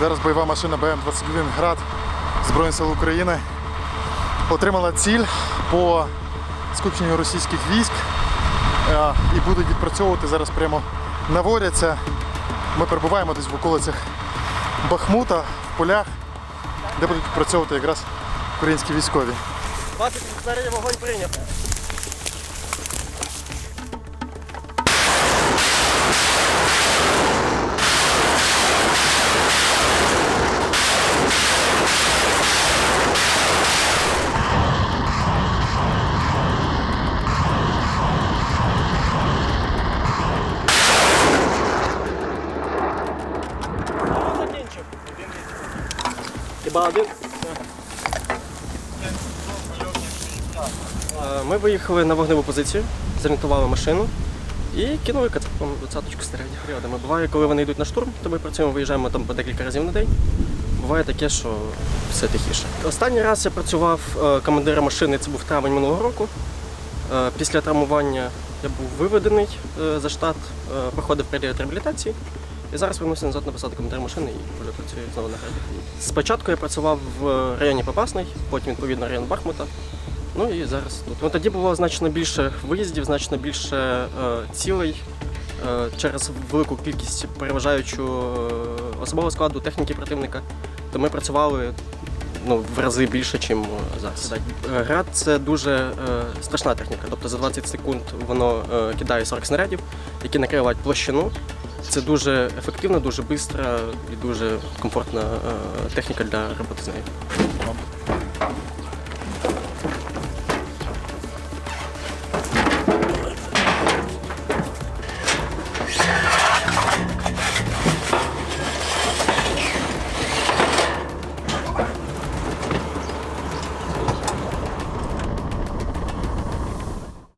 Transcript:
Зараз бойова машина БМ-21 Град Збройних сил України отримала ціль по скупченню російських військ е, і будуть відпрацьовувати зараз прямо наводяться. Ми перебуваємо десь в околицях Бахмута, в полях, де будуть відпрацьовувати якраз українські військові. 20 снарядів вогонь прийнято. Хіба? Е, Ми виїхали на вогневу позицію, зорієнтували машину і кинули кацапом двадцяточку снарядів періодами. Буває, коли вони йдуть на штурм, то ми працюємо, виїжджаємо там по декілька разів на день. Буває таке, що все тихіше. Останній раз я працював е, командиром машини, це був травень минулого року. Е, Після травмування я був виведений за штат, проходив період реабілітації. І зараз вернувся назад на посаду командира машини і вже працюю знову на граді. Спочатку я працював в районі Попасний, потім відповідно район Бахмута. Ну і зараз тут. Ну, тоді було значно більше виїздів, значно більше е, цілей е, через велику кількість переважаючу е, особового складу техніки противника. То ми працювали ну, в рази більше, ніж зараз. Е, Град це дуже е, страшна техніка. Тобто за 20 секунд воно е, кидає 40 снарядів, які накривають площину. Це дуже ефективна, дуже швидка і дуже комфортна е, техніка для роботи з нею.